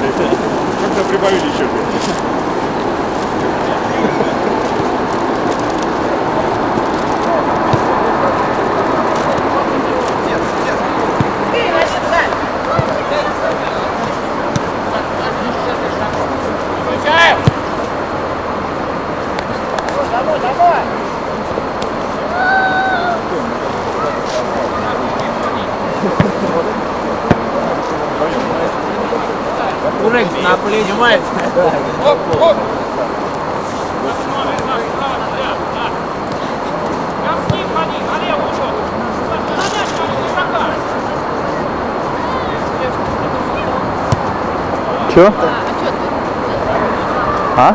Как-то прибавили еще. Че? А?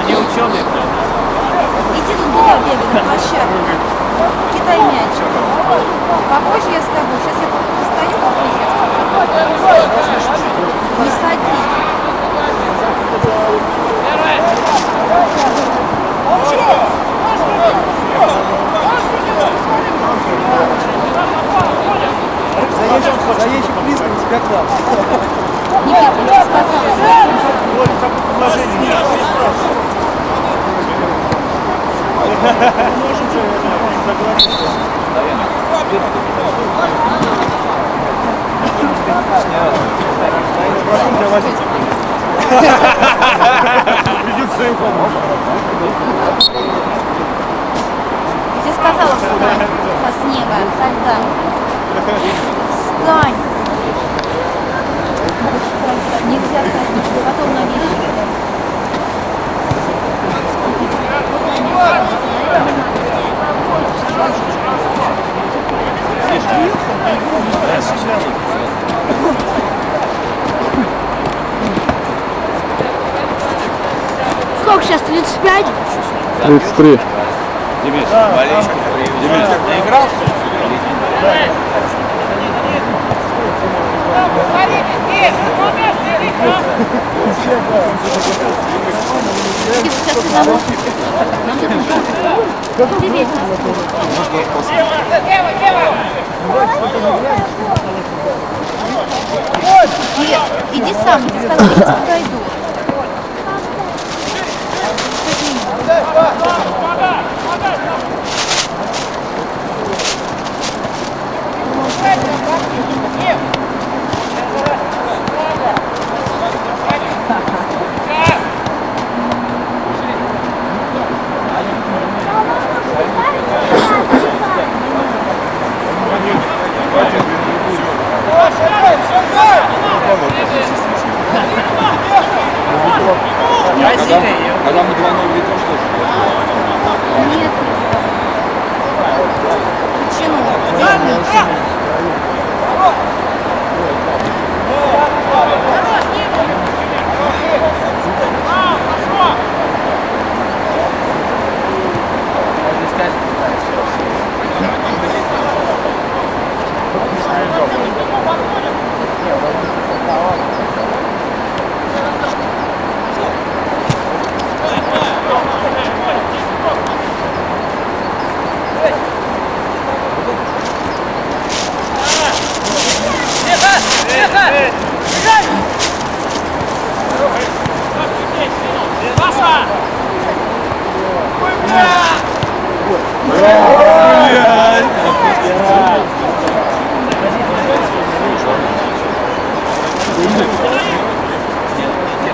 Они ученые, Иди туда, бегай, на площадку. Кидай мяч. Попозже я с тобой. Сейчас я постою, попозже я с тобой. Не садись. Заезжий тебя класс. Никита, я сказала. Прошу тебя возить. Придется им помочь. Я сказала, встань со снега, со льда. Встань. Нельзя садиться, потом на вещи. Сколько сейчас, 35? 33. Демис, болельщик. Демис, ты весь Иди, сам, я сказала, я пройду. Когда мы 2-0 ведем, что же? Нет, Почему?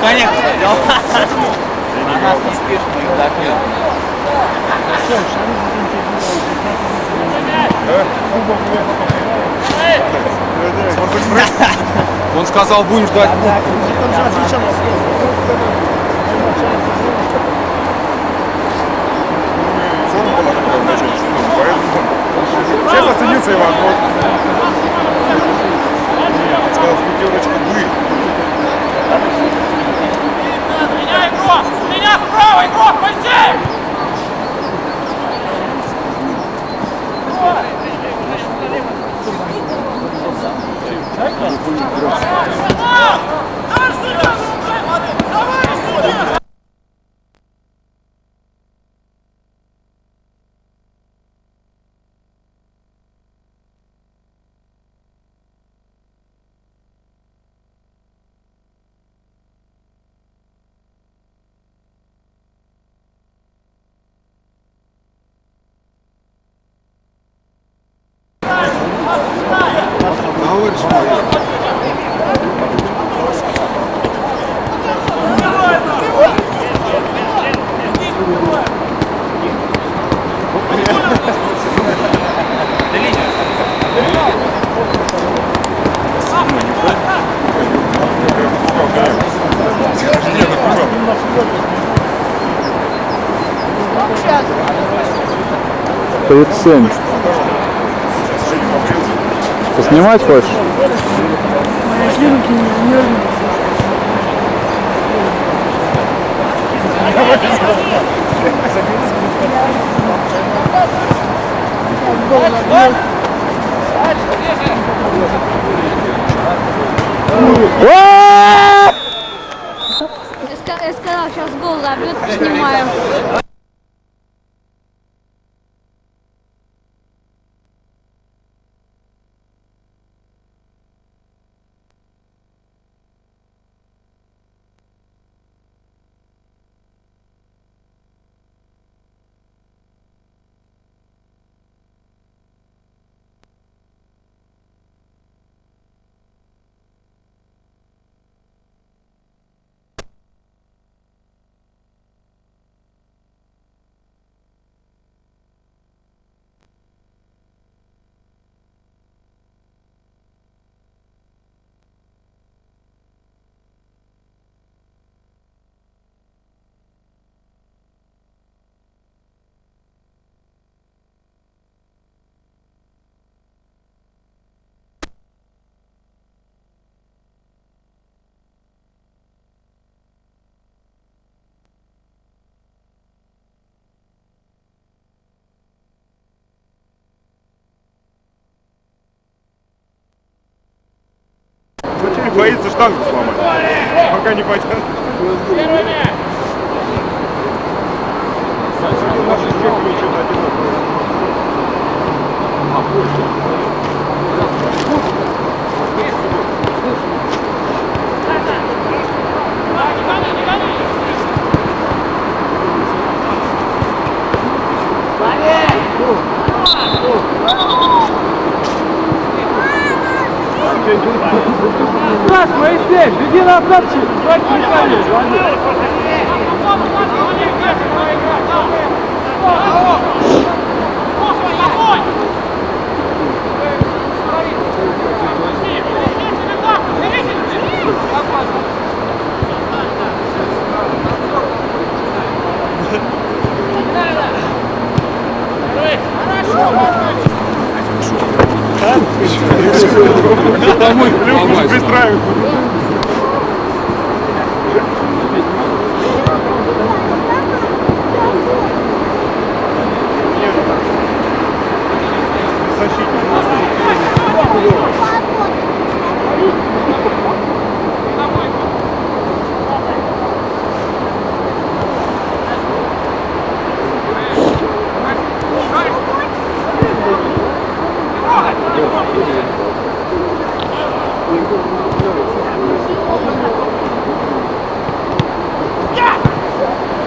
Конечно, дела. А нас не спешно их так нет. Он сказал, будем ждать. Сейчас оценился Иван. Вот. Сказал, в пятерочку вы. Справа игрок! Моисей! Давай 37. Ты снимать хочешь? О! Я ска- я сказал, сейчас гол забьет, снимаю. Боится штангу сломать? Пока не потянет. Первый Моисей, беги на обдатчик. Давай перекали. Домой Люк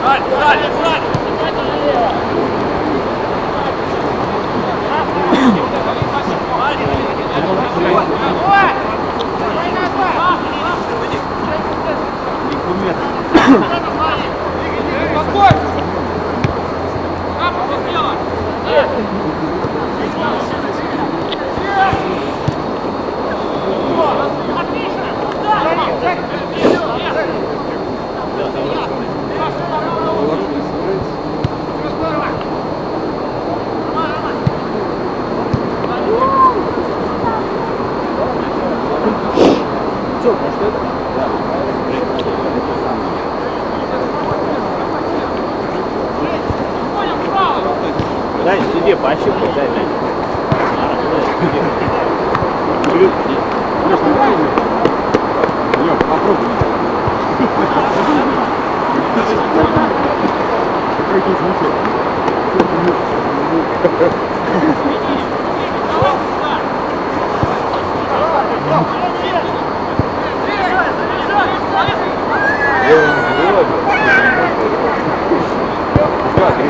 попасть. пристраивай. Какой? Дай сюди, пощупай, дай, дай. Я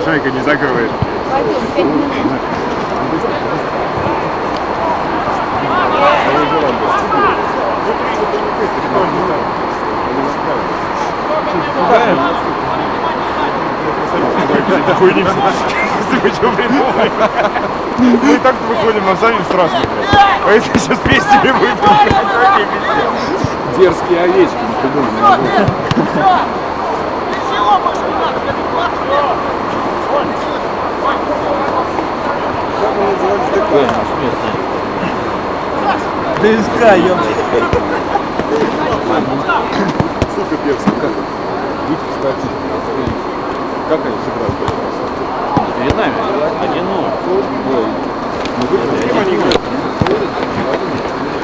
шайка не закроешь. Не Если вы что придумали. Мы и так выходим, нам сами страшно. А если сейчас песнями будет, Дерзкие овечки, не придумали. ДСК, ёб. Сука, перс, как? Будь, кстати, как они сыграют? Перед нами, 1-0.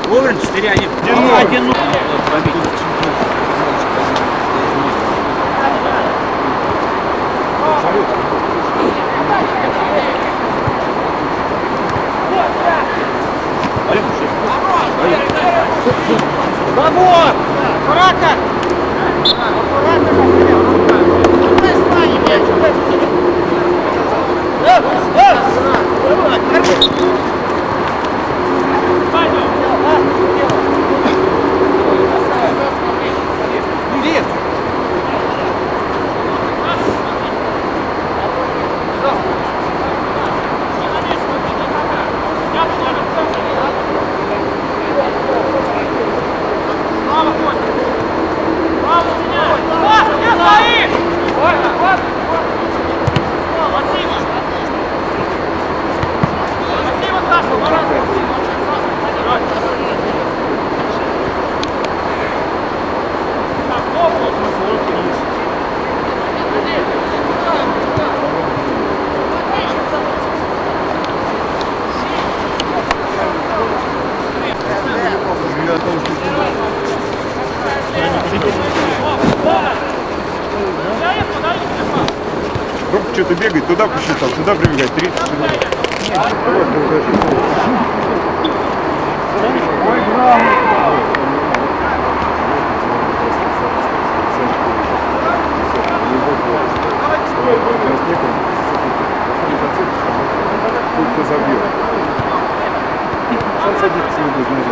Вовремя 4-1. 1-0. Сейчас садится и будет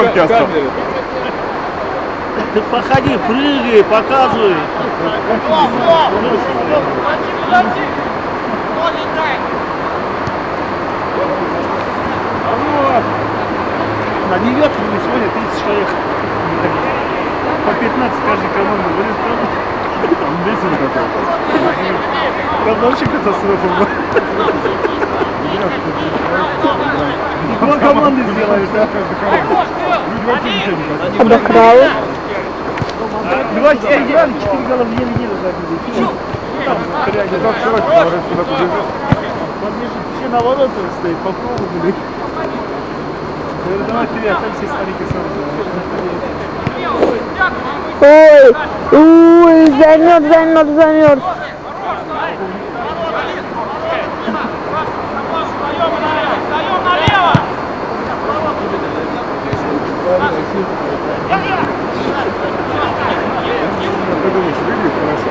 пленке осталось. Ты походи, прыгай, показывай. На девятку не сегодня 30 человек. По 15 каждой команды. Блин, там, весело какой-то. там вообще катастрофа была. Гол команды сделаешь, да? Отдохнул. Два часа играли, 4 гола в еле-еле забили. Там, реально, так срочно, говорят, сюда побежит. подбежит, все на ворота стоит, попробовали. Говорю, давай ты, а там все старики сразу. Ой, ой! Ты думаешь, выглядит хорошо?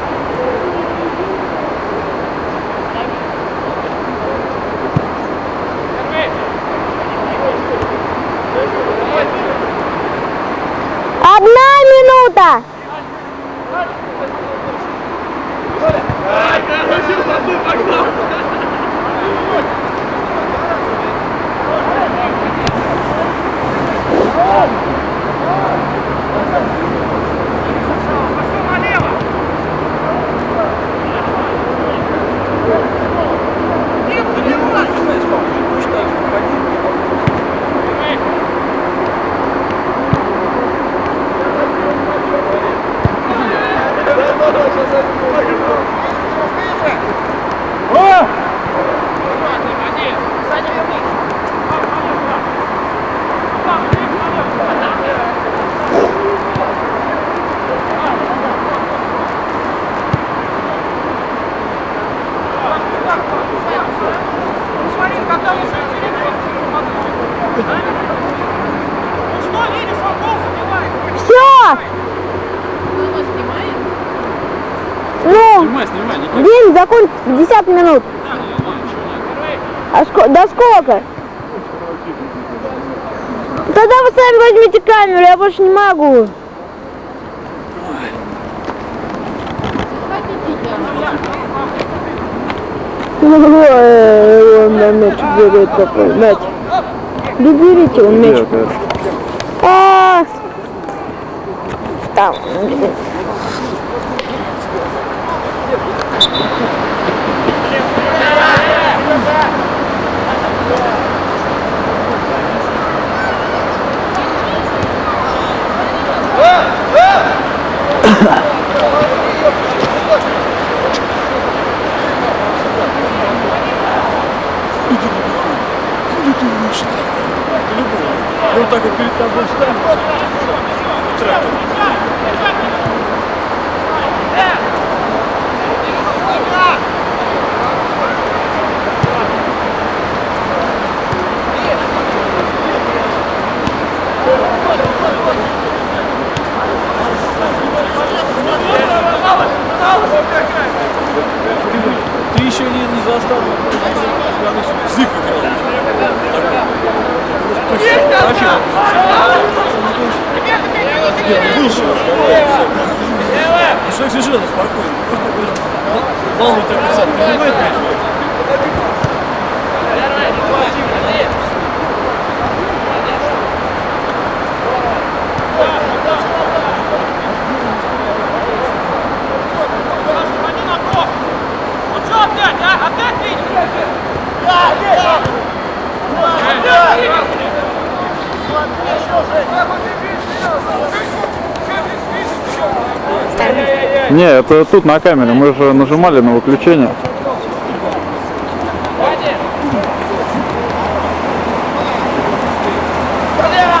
до сколько? Тогда вы сами возьмите камеру, я больше не могу. Ой, он на мяч берет такой мяч. Да берите он мяч. А, там. Ну так вот перед тобой встань. Не, это тут на камере, мы же нажимали на выключение.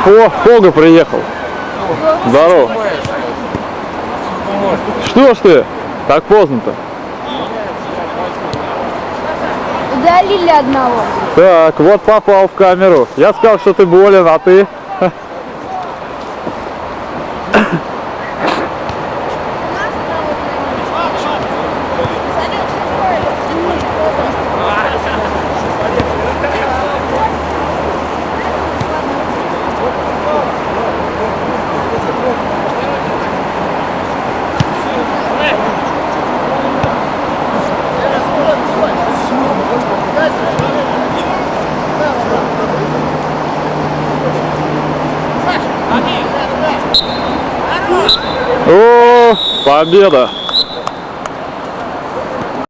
О, Пога приехал. Здорово. Что ж ты? Так поздно-то. Удалили одного. Так, вот попал в камеру. Я сказал, что ты болен, а ты? О, победа!